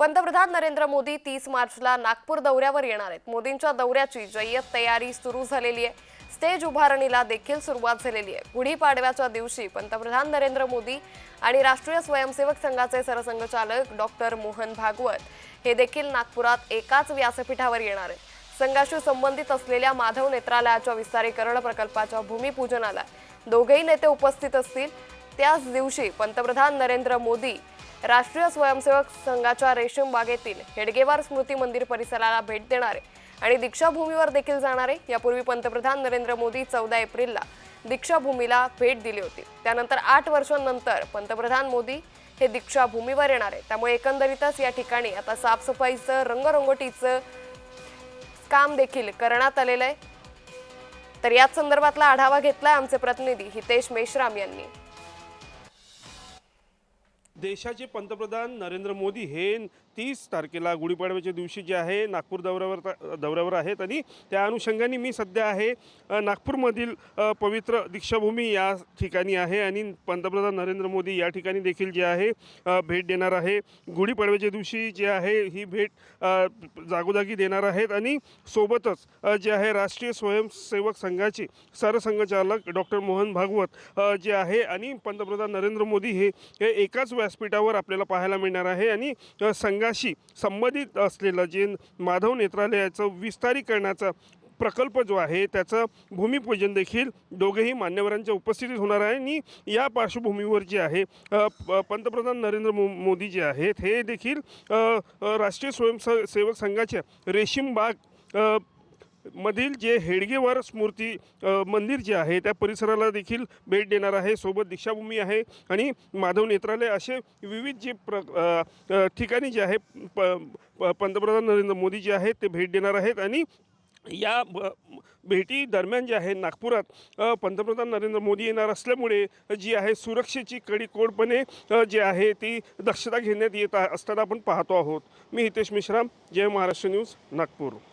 पंतप्रधान नरेंद्र मोदी तीस मार्चला नागपूर दौऱ्यावर येणार आहेत. मोदींच्या दौऱ्याची जय्यत तयारी सुरू झालेली आहे. स्टेज उभारणीला देखील सुरुवात झालेली आहे. गुढीपाडव्याच्या दिवशी पंतप्रधान नरेंद्र मोदी आणि राष्ट्रीय स्वयंसेवक संघाचे सरसंघचालक डॉक्टर मोहन भागवत हे देखील नागपुरात एकाच व्यासपीठावर येणार आहेत. संघाशी संबंधित असलेल्या माधव नेत्रालयाच्या विस्तारीकरण प्रकल्पाच्या भूमिपूजनाला दोघेही नेते उपस्थित असतील. त्याच दिवशी पंतप्रधान नरेंद्र मोदी राष्ट्रीय स्वयंसेवक संघाच्या रेशीम बागेतील हेडगेवार स्मृती मंदिर परिसराला भेट देणारे आणि दीक्षाभूमीवर देखील जाणारे यापूर्वी पंतप्रधान नरेंद्र मोदी चौदा एप्रिलला दीक्षाभूमीला भेट दिली होती. त्यानंतर आठ वर्षांनंतर पंतप्रधान मोदी हे दीक्षाभूमीवर येणार. आहे त्यामुळे एकंदरीतच या ठिकाणी आता साफसफाईचं रंगरंगोटीचं काम देखील करण्यात आलेलं आहे. तर याच संदर्भातला आढावा घेतलाय आमचे प्रतिनिधी हितेश मेश्राम यांनी. देशाचे पंतप्रधान नरेंद्र मोदी हे तीस तारखेला गुढीपाडव्याच्या दिवशी जे आहे नागपूर दौऱ्यावर दौऱ्यावर आहेत. आणि त्या अनुषंगाने मी सध्या आहे नागपूरमधील पवित्र दीक्षाभूमी या ठिकाणी आहे. आणि पंतप्रधान नरेंद्र मोदी या ठिकाणी देखील जे आहे भेट देणार आहे. गुढीपाडव्याच्या दिवशी जे आहे ही भेट जागोजागी देणार आहेत. आणि सोबतच जे आहे राष्ट्रीय स्वयंसेवक संघाचे सरसंघचालक डॉक्टर मोहन भागवत जे आहे आणि पंतप्रधान नरेंद्र मोदी हे एकाच व्यास व्यासपीठावर आपल्याला पाहायला मिळणार आहे आणि संघाशी संबंधित असलेलं जे माधव नेत्रालयाचं विस्तारीकरणाचा प्रकल्प जो आहे त्याचं भूमिपूजन देखील दोघेही मान्यवरांच्या उपस्थितीत होणार आहे आणि या पार्श्वभूमीवर जे आहे प- पंतप्रधान नरेंद्र मो मोदी जे आहेत हे देखील राष्ट्रीय स्वयंसेवक सेवक संघाच्या रेशीमबाग मधील जे हेडगेवर स्मृती मंदिर जे आहे त्या परिसराला देखील भेट देणार आहे. सोबत दीक्षाभूमी आहे आणि माधव नेत्रालय असे विविध जे प्र ठिकाणी जे आहे प प- पंतप्रधान नरेंद्र मोदी जे आहेत ते भेट देणार आहेत आणि या भेटी दरम्यान जे आहे नागपुरात पंतप्रधान नरेंद्र मोदी येणार असल्यामुळे जी आहे सुरक्षेची कडीकोडपणे अ, जी आहे ती दक्षता घेण्यात येत आ- असताना आपण पाहतो आहोत. मी हितेश मिश्राम जय महाराष्ट्र न्यूज नागपूर.